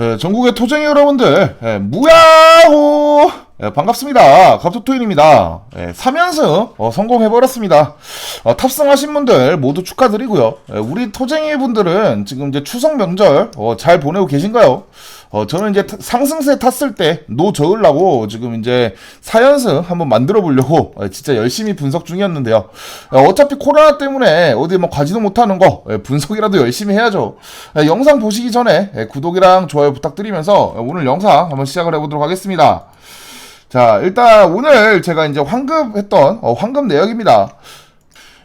예, 전국의 토쟁이 여러분들, 예, 무야호! 예, 반갑습니다. 갑토토인입니다. 예, 3연승 어, 성공해버렸습니다. 어, 탑승하신 분들 모두 축하드리고요. 예, 우리 토쟁이 분들은 지금 이제 추석 명절 어, 잘 보내고 계신가요? 어, 저는 이제 타- 상승세 탔을 때 노 저으려고 지금 이제 4연승 한번 만들어 보려고 어, 진짜 열심히 분석 중이었는데요. 어, 어차피 코로나 때문에 어디 뭐 가지도 못하는 거 예, 분석이라도 열심히 해야죠. 예, 영상 보시기 전에 예, 구독이랑 좋아요 부탁드리면서 예, 오늘 영상 한번 시작을 해보도록 하겠습니다. 자, 일단 오늘 제가 이제 환급했던 어, 환급 내역입니다.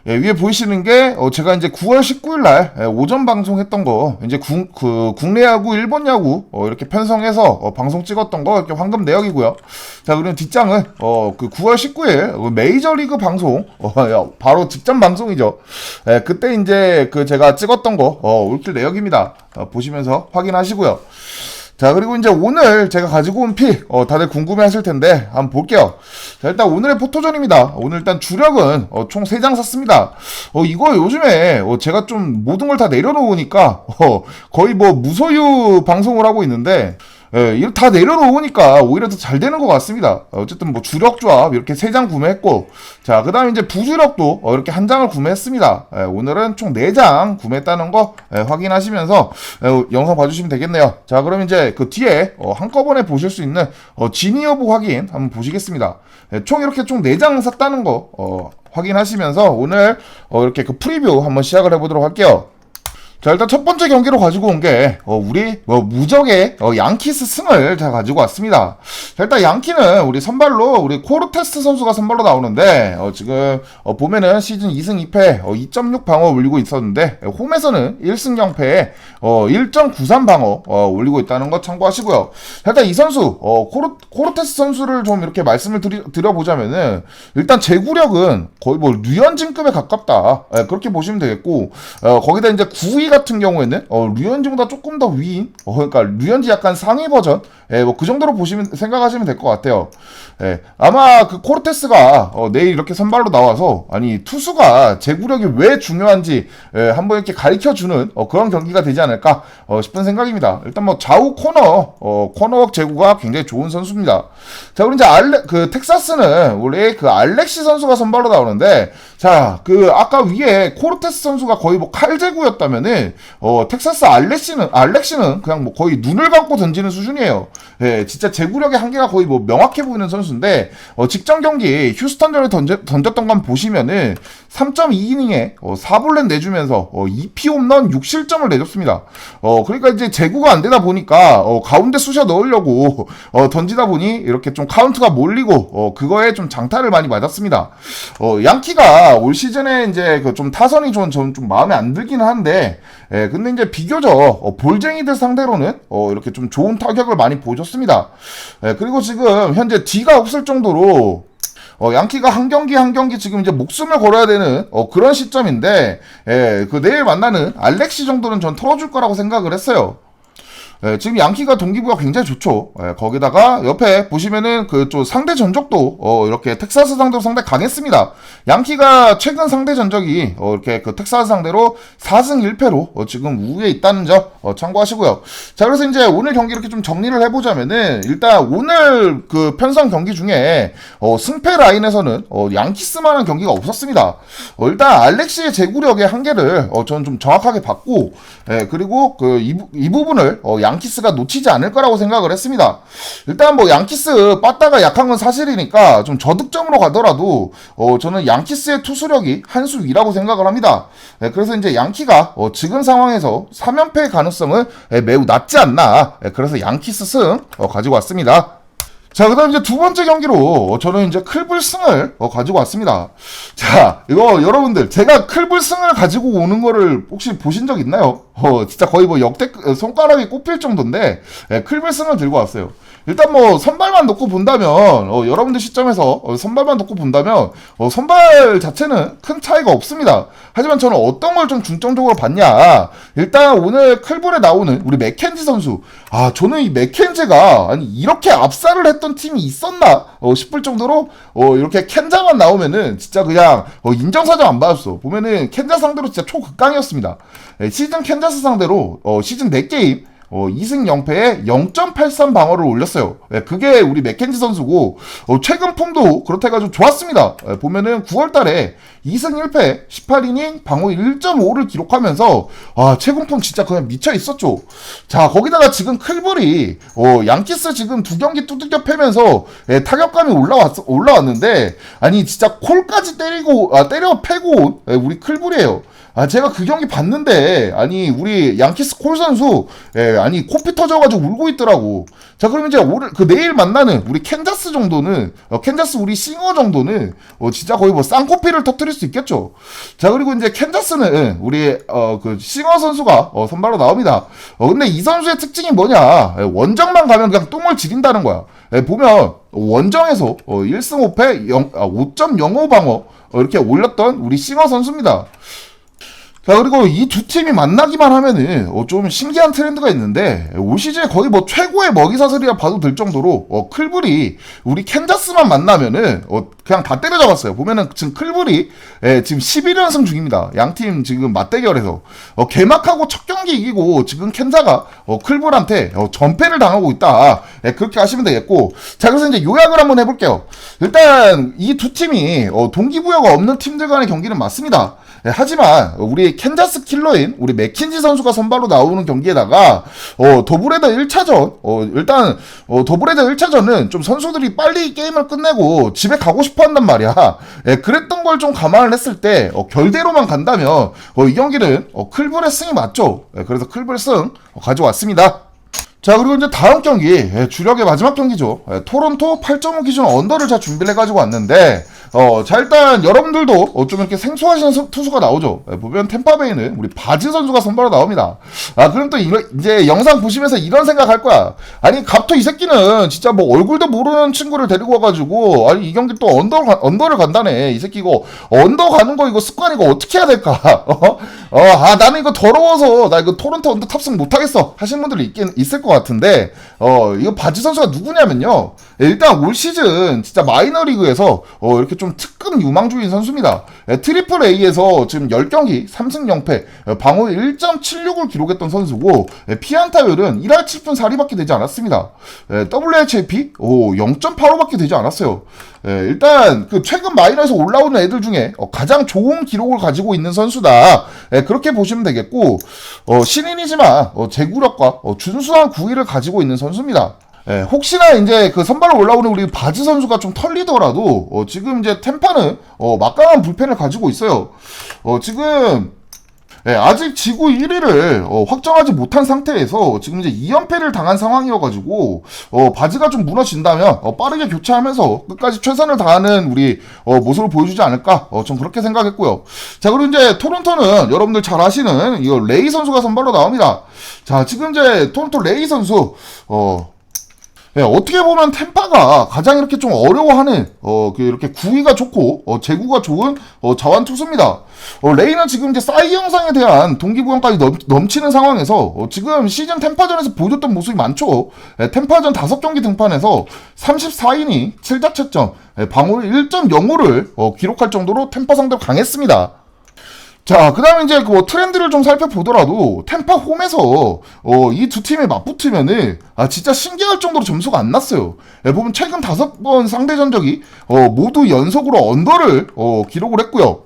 예, 위에 보이시는 게 어, 제가 이제 9월 19일 날 예, 오전 방송했던 거 이제 국, 그 국내 야구, 일본 야구 어, 이렇게 편성해서 어, 방송 찍었던 거 이렇게 황금 내역이고요. 자, 그리고 뒷장은 어, 그 9월 19일 어, 메이저리그 방송 어, 야, 바로 직전 방송이죠. 예, 그때 이제 그 제가 찍었던 거 어, 올킬 내역입니다. 어, 보시면서 확인하시고요. 자, 그리고 이제 오늘 제가 가지고 온 픽, 어, 다들 궁금해 하실 텐데, 한번 볼게요. 자, 일단 오늘의 포토전입니다. 오늘 일단 주력은, 어, 총 3장 샀습니다. 어, 이거 요즘에, 어, 제가 좀 모든 걸 다 내려놓으니까, 어, 거의 뭐 무소유 방송을 하고 있는데, 예, 이거 다 내려놓으니까 오히려 더 잘 되는 것 같습니다. 어, 어쨌든 뭐 주력 조합 이렇게 세 장 구매했고, 자, 그 다음에 이제 부주력도 어, 이렇게 한 장을 구매했습니다. 예, 오늘은 총 네 장 구매했다는 거 예, 확인하시면서 예, 영상 봐주시면 되겠네요. 자, 그럼 이제 그 뒤에 어, 한꺼번에 보실 수 있는 어, 지니어부 확인 한번 보시겠습니다. 예, 총 이렇게 총 네 장 샀다는 거 어, 확인하시면서 오늘 어, 이렇게 그 프리뷰 한번 시작을 해보도록 할게요. 자 일단 첫 번째 경기로 가지고 온 게 우리 뭐 무적의 어, 양키스 승을 자 가지고 왔습니다. 자 일단 양키는 우리 선발로 우리 코르테스 선수가 선발로 나오는데 어, 지금 어, 보면은 시즌 2승 2패 어, 2.6 방어 올리고 있었는데 어, 홈에서는 1승 0패에 어, 1.93 방어 어, 올리고 있다는 거 참고하시고요. 자, 일단 이 선수 어, 코르, 코르 테스 선수를 좀 이렇게 말씀을 드리, 드려보자면은 일단 제구력은 거의 뭐 류현진급에 가깝다 예, 그렇게 보시면 되겠고 어, 거기다 이제 9위 같은 경우에는 어, 류현진보다 조금 더 위인 어, 그러니까 류현진 약간 상위 버전 예, 뭐 그 정도로 보시면 생각하시면 될 것 같아요. 예, 아마 그 코르테스가 어, 내일 이렇게 선발로 나와서 아니 투수가 제구력이 왜 중요한지 예, 한번 이렇게 가르쳐 주는 어, 그런 경기가 되지 않을까 어, 싶은 생각입니다. 일단 뭐 좌우 코너 어, 코너웍 제구가 굉장히 좋은 선수입니다. 자, 그럼 이제 알레 그 텍사스는 원래 그 알렉시 선수가 선발로 나오는데 자, 그 아까 위에 코르테스 선수가 거의 뭐 칼제구였다면은 어, 텍사스 알렉시는 알렉시는 그냥 뭐 거의 눈을 감고 던지는 수준이에요. 예, 진짜 제구력의 한계가 거의 뭐 명확해 보이는 선수인데 어, 직전 경기 휴스턴전을 던져, 던졌던 건 보시면은 3.2이닝에 어, 4볼넷 내주면서 어, 2피 홈런 6실점을 내줬습니다. 어, 그러니까 이제 제구가 안 되다 보니까 어, 가운데 쑤셔 넣으려고 어, 던지다 보니 이렇게 좀 카운트가 몰리고 어, 그거에 좀 장타를 많이 맞았습니다. 어, 양키가 올 시즌에 이제 그 좀 타선이 좀, 좀, 좀 마음에 안 들기는 한데, 예, 근데 이제 비교적 어, 볼쟁이들 상대로는 어, 이렇게 좀 좋은 타격을 많이 보여줬습니다. 예, 그리고 지금 현재 D가 없을 정도로 어, 양키가 한 경기 한 경기 지금 이제 목숨을 걸어야 되는 어, 그런 시점인데, 예, 그 내일 만나는 알렉시 정도는 전 털어줄 거라고 생각을 했어요. 예, 지금 양키가 동기부가 굉장히 좋죠. 예, 거기다가 옆에 보시면은 그 좀 상대 전적도 어, 이렇게 텍사스 상대로 상당히 강했습니다. 양키가 최근 상대 전적이 어, 이렇게 그 텍사스 상대로 4승 1패로 어, 지금 우위에 있다는 점 어, 참고하시고요. 자, 그래서 이제 오늘 경기 이렇게 좀 정리를 해보자면은 일단 오늘 그 편성 경기 중에 어, 승패 라인에서는 어, 양키스만한 경기가 없었습니다. 어, 일단 알렉시의 제구력의 한계를 어, 저는 좀 정확하게 봤고, 예, 그리고 그 이, 이 부분을 어, 양 키스가 놓치지 않을 거라고 생각을 했습니다. 일단 뭐 양키스 빠따가 약한 건 사실이니까 좀 저득점으로 가더라도 어, 저는 양키스의 투수력이 한 수 위라고 생각을 합니다. 예, 그래서 이제 양키가 어, 지금 상황에서 3연패의 가능성은 예, 매우 낮지 않나. 예, 그래서 양키스 승 어, 가지고 왔습니다. 자, 그 다음 이제 두 번째 경기로 저는 이제 클불승을 어, 가지고 왔습니다. 자, 이거 여러분들, 제가 클불승을 가지고 오는 거를 혹시 보신 적 있나요? 어, 진짜 거의 뭐 역대 손가락이 꼽힐 정도인데, 예, 클불승을 들고 왔어요. 일단 뭐 선발만 놓고 본다면 어, 여러분들 시점에서 어, 선발만 놓고 본다면 어, 선발 자체는 큰 차이가 없습니다. 하지만 저는 어떤 걸 좀 중점적으로 봤냐 일단 오늘 클볼에 나오는 우리 맥켄지 선수 아 저는 이 맥켄지가 아니 이렇게 압살을 했던 팀이 있었나 어, 싶을 정도로 어, 이렇게 켄자만 나오면은 진짜 그냥 어, 인정사정 안 받았어 보면은 켄자 상대로 진짜 초극강이었습니다 예, 시즌 켄자 스 상대로 어, 시즌 4게임 어, 2승 0패에 0.83 방어를 올렸어요. 예, 그게 우리 맥켄지 선수고 어, 최근 폼도 그렇다 해가지고 좋았습니다. 예, 보면은 9월 달에 2승 1패 18이닝 방어 1.5를 기록하면서 아 최근 폼 진짜 그냥 미쳐 있었죠. 자 거기다가 지금 클볼이 어, 양키스 지금 두 경기 두들겨 패면서 예, 타격감이 올라왔 올라왔는데 아니 진짜 콜까지 때리고 아, 때려 패고 온, 예, 우리 클볼이에요. 아 제가 그 경기 봤는데 아니 우리 양키스 콜 선수 예, 아니 코피 터져가지고 울고 있더라고. 자 그럼 이제 오늘 그 내일 만나는 우리 캔자스 정도는 어, 캔자스 우리 싱어 정도는 어, 진짜 거의 뭐 쌍코피를 터뜨릴 수 있겠죠. 자 그리고 이제 캔자스는 예, 우리 어, 그 싱어 선수가 어, 선발로 나옵니다. 어, 근데 이 선수의 특징이 뭐냐? 예, 원정만 가면 그냥 똥을 지린다는 거야. 예, 보면 원정에서 어, 1승 5패 0, 아, 5.05 방어 어, 이렇게 올렸던 우리 싱어 선수입니다. 자 그리고 이 두 팀이 만나기만 하면은 어, 좀 신기한 트렌드가 있는데 올 시즌에 거의 뭐 최고의 먹이 사슬이라 봐도 될 정도로 어, 클불이 우리 캔자스만 만나면은 어, 그냥 다 때려잡았어요. 보면은 지금 클불이 예, 지금 11연승 중입니다. 양팀 지금 맞대결에서 어, 개막하고 첫 경기 이기고 지금 캔자가 어, 클불한테 어, 전패를 당하고 있다. 예, 그렇게 하시면 되겠고 자 그래서 이제 요약을 한번 해볼게요. 일단 이 두 팀이 어, 동기부여가 없는 팀들 간의 경기는 맞습니다. 예, 하지만 우리 캔자스 킬러인 우리 맥킨지 선수가 선발로 나오는 경기에다가 어, 더블헤더 1차전 어, 일단 어, 더블헤더 1차전은 좀 선수들이 빨리 게임을 끝내고 집에 가고 싶어 한단 말이야. 예, 그랬던 걸 좀 감안을 했을 때 어, 결대로만 간다면 어, 이 경기는 어, 클블의 승이 맞죠. 예, 그래서 클블 승 어, 가져왔습니다. 자 그리고 이제 다음 경기 예, 주력의 마지막 경기죠 예, 토론토 8.5 기준 언더를 자 준비를 해가지고 왔는데 어, 자 일단 여러분들도 어, 좀 이렇게 생소하신 선- 투수가 나오죠. 예, 보면 템파베이는 우리 바즈 선수가 선발로 나옵니다. 아 그럼 또 이거, 이제 영상 보시면서 이런 생각할 거야. 아니 갑토 이 새끼는 진짜 뭐 얼굴도 모르는 친구를 데리고 와가지고 아니 이 경기 또 언더 가- 언더를 간다네. 이 새끼 이거 언더 가는 거 이거 습관 이거 어떻게 해야 될까? 어? 어, 아 나는 이거 더러워서 나 이거 토론토 언더 탑승 못하겠어 하신 분들이 있긴 있을 것 같은데 어 이거 바지 선수가 누구냐면요. 일단 올 시즌 진짜 마이너리그에서 어 이렇게 좀 특급 유망주인 선수입니다 예, 트리플 A에서 지금 10경기 3승 0패 어, 방어 1.76을 기록했던 선수고 예, 피안타율은 1할 7푼 4리밖에 되지 않았습니다 예, WHIP 오 0.85밖에 되지 않았어요 예, 일단 그 최근 마이너에서 올라오는 애들 중에 어, 가장 좋은 기록을 가지고 있는 선수다. 예, 그렇게 보시면 되겠고 어, 신인이지만 어, 제구력과 어, 준수한 구위를 가지고 있는 선수입니다. 예, 혹시나 이제 그 선발로 올라오는 우리 바즈 선수가 좀 털리더라도 어, 지금 이제 템파는 어, 막강한 불펜을 가지고 있어요. 어, 지금 예, 아직 지구 1위를 어, 확정하지 못한 상태에서 지금 이제 2연패를 당한 상황이어가지고 어, 바지가 좀 무너진다면 어, 빠르게 교체하면서 끝까지 최선을 다하는 우리 어, 모습을 보여주지 않을까 어, 좀 그렇게 생각했고요. 자 그리고 이제 토론토는 여러분들 잘 아시는 이거 레이 선수가 선발로 나옵니다. 자 지금 이제 토론토 레이 선수 어, 네, 어떻게 보면 템파가 가장 이렇게 좀 어려워하는 어, 그 이렇게 구위가 좋고 어, 제구가 좋은 어, 자완 투수입니다. 어, 레이는 지금 이제 사이 영상에 대한 동기부여까지 넘, 넘치는 상황에서 어, 지금 시즌 템파전에서 보여줬던 모습이 많죠. 예, 템파전 5경기 등판에서 34이닝 7자책점 예, 방어율 1.05를 어, 기록할 정도로 템파 상대로 강했습니다. 자, 그 다음에 이제 그 트렌드를 좀 살펴보더라도, 템파 홈에서, 어, 이 두 팀이 맞붙으면은, 아, 진짜 신기할 정도로 점수가 안 났어요. 예, 보면 최근 다섯 번 상대 전적이, 어, 모두 연속으로 언더를, 어, 기록을 했고요.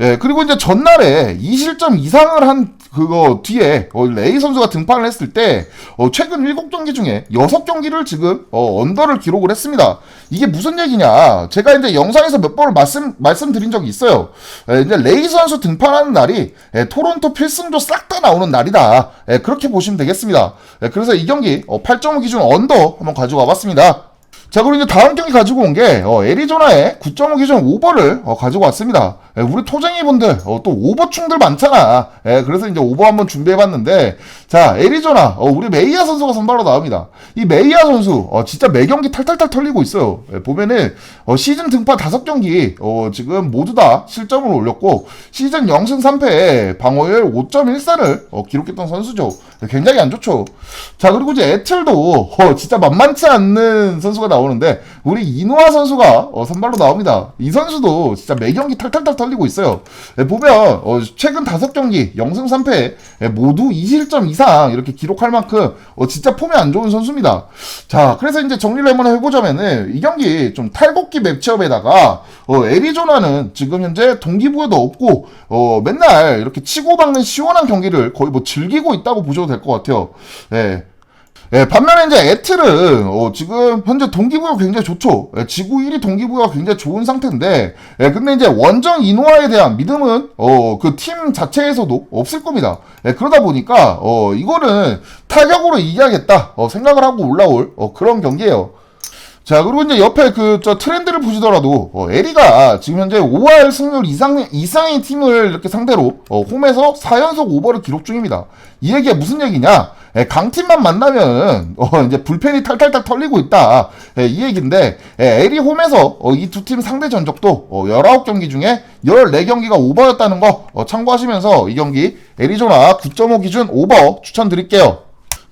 예, 그리고 이제 전날에 2실점 이상을 한 그거 뒤에 어, 레이 선수가 등판을 했을 때 어, 최근 7경기 중에 6경기를 지금 어, 언더를 기록을 했습니다. 이게 무슨 얘기냐? 제가 이제 영상에서 몇 번을 말씀 말씀드린 적이 있어요. 예, 이제 레이 선수 등판하는 날이 예, 토론토 필승조 싹 다 나오는 날이다. 예, 그렇게 보시면 되겠습니다. 예, 그래서 이 경기 어, 8.5 기준 언더 한번 가져가 봤습니다. 자, 그리고 이제 다음 경기 가지고 온 게, 어, 애리조나의 9.5 기준 오버를, 어, 가지고 왔습니다. 예, 우리 토쟁이 분들, 어, 또 오버충들 많잖아. 예, 그래서 이제 오버 한번 준비해봤는데, 자, 애리조나, 어, 우리 메이야 선수가 선발로 나옵니다. 이 메이야 선수, 어, 진짜 매 경기 탈탈탈 털리고 있어요. 예, 보면은, 어, 시즌 등판 5경기, 어, 지금 모두 다 실점을 올렸고, 시즌 0승 3패에 방어율 5.14를, 어, 기록했던 선수죠. 예, 굉장히 안 좋죠. 자, 그리고 이제 애틀도, 어, 진짜 만만치 않는 선수가 나옵니다. 나오는데 우리 이노아 선수가 어, 선발로 나옵니다. 이 선수도 진짜 매 경기 탈탈탈 털리고 있어요. 예, 보면 어, 최근 다섯 경기 0승 3패 예, 모두 2실점 이상 이렇게 기록할 만큼 어, 진짜 폼이 안 좋은 선수입니다. 자, 그래서 이제 정리를 한번 해보자면은 이 경기 좀 탈곡기 매치업에다가 어, 애리조나는 지금 현재 동기부여도 없고 어, 맨날 이렇게 치고박는 시원한 경기를 거의 뭐 즐기고 있다고 보셔도 될 것 같아요. 예. 예, 반면에 이제 에틀은 어, 지금 현재 동기부여 굉장히 좋죠. 예, 지구 1위 동기부여가 굉장히 좋은 상태인데, 예, 근데 이제 원정 이노아에 대한 믿음은 어, 그 팀 자체에서도 없을 겁니다. 예, 그러다 보니까 어, 이거는 타격으로 이겨야겠다 어, 생각을 하고 올라올 어, 그런 경기예요. 자, 그리고 이제 옆에 그, 저 트렌드를 보시더라도, 어, 에리가 지금 현재 5할 승률 이상, 이상의 팀을 이렇게 상대로, 어, 홈에서 4연속 오버를 기록 중입니다. 이 얘기가 무슨 얘기냐? 예, 강팀만 만나면, 어, 이제 불펜이 탈탈탈 털리고 있다. 예, 이 얘기인데, 예, 에리 홈에서, 어, 이두 팀 상대 전적도, 어, 19경기 중에 14경기가 오버였다는 거, 어, 참고하시면서 이 경기, 애리조나 9.5 기준 오버 추천드릴게요.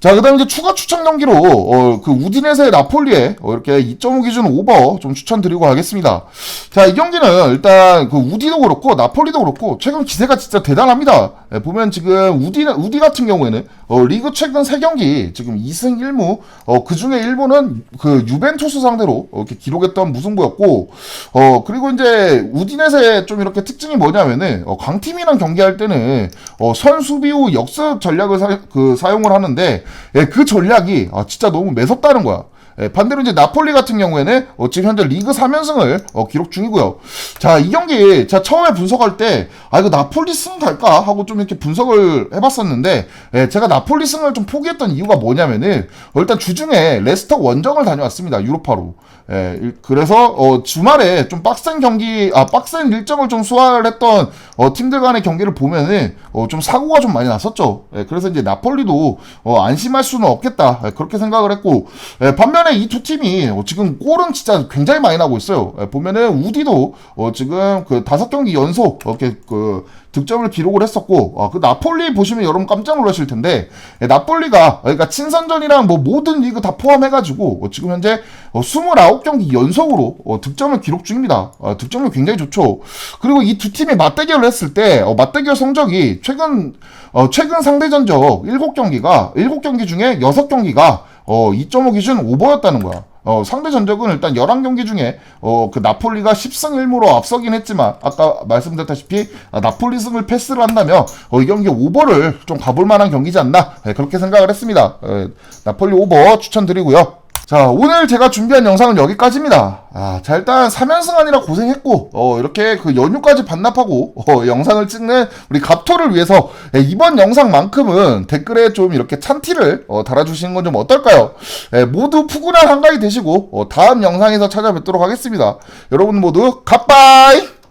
자, 그 다음 이제 추가 추천 경기로, 어, 그 우디네스의 나폴리에, 어, 이렇게 2.5 기준 오버 좀 추천드리고 가겠습니다. 자, 이 경기는 일단 그 우디도 그렇고, 나폴리도 그렇고, 최근 기세가 진짜 대단합니다. 예, 보면 지금 우디, 우디 같은 경우에는, 어, 리그 최근 3경기, 지금 2승 1무, 어, 그 중에 1무는 그 유벤투스 상대로 어, 이렇게 기록했던 무승부였고, 어, 그리고 이제 우디넷의 좀 이렇게 특징이 뭐냐면은, 어, 강팀이랑 경기할 때는, 어, 선수비 후 역습 전략을 사, 그, 사용을 하는데, 예, 그 전략이, 아, 진짜 너무 매섭다는 거야. 예, 반대로 이제 나폴리 같은 경우에는 어, 지금 현재 리그 3연승을 어, 기록 중이고요. 자, 이 경기 자 처음에 분석할 때 아 이거 나폴리 승 갈까 하고 좀 이렇게 분석을 해봤었는데 예, 제가 나폴리 승을 좀 포기했던 이유가 뭐냐면은 어, 일단 주중에 레스터 원정을 다녀왔습니다 유로파로. 예, 일- 그래서 어, 주말에 좀 빡센 경기 아 빡센 일정을 좀 소화를 했던 어, 팀들 간의 경기를 보면은 어, 좀 사고가 좀 많이 났었죠. 예, 그래서 이제 나폴리도 어, 안심할 수는 없겠다 예, 그렇게 생각을 했고 예, 반면에 이 두 팀이 어, 지금 골은 진짜 굉장히 많이 나고 있어요. 예, 보면은 우디도 어, 지금 그 다섯 경기 연속 이렇게 그 득점을 기록을 했었고 어, 그 나폴리 보시면 여러분 깜짝 놀라실 텐데 예, 나폴리가 그러니까 친선전이랑 뭐 모든 리그 다 포함해가지고 어, 지금 현재 어, 29경기 연속으로 어, 득점을 기록 중입니다. 어, 득점이 굉장히 좋죠. 그리고 이 두 팀이 맞대결을 했을 때 어, 맞대결 성적이 최근 어, 최근 상대 전적 7경기가 7경기 중에 6경기가 어, 2.5 기준 오버였다는 거야. 어, 상대 전적은 일단 11경기 중에, 어, 그 나폴리가 10승 1무로 앞서긴 했지만, 아까 말씀드렸다시피, 아, 나폴리 승을 패스를 한다면, 어, 이 경기 오버를 좀 가볼 만한 경기지 않나, 예, 그렇게 생각을 했습니다. 예, 나폴리 오버 추천드리고요. 자, 오늘 제가 준비한 영상은 여기까지입니다. 아, 자, 일단 3연승 아니라 고생했고, 어, 이렇게 그 연휴까지 반납하고, 어, 영상을 찍는 우리 갑토를 위해서, 예, 이번 영상만큼은 댓글에 좀 이렇게 찬티를, 어, 달아주시는 건 좀 어떨까요? 예, 모두 푸근한 한가위 되시고, 어, 다음 영상에서 찾아뵙도록 하겠습니다. 여러분 모두, 갓바이!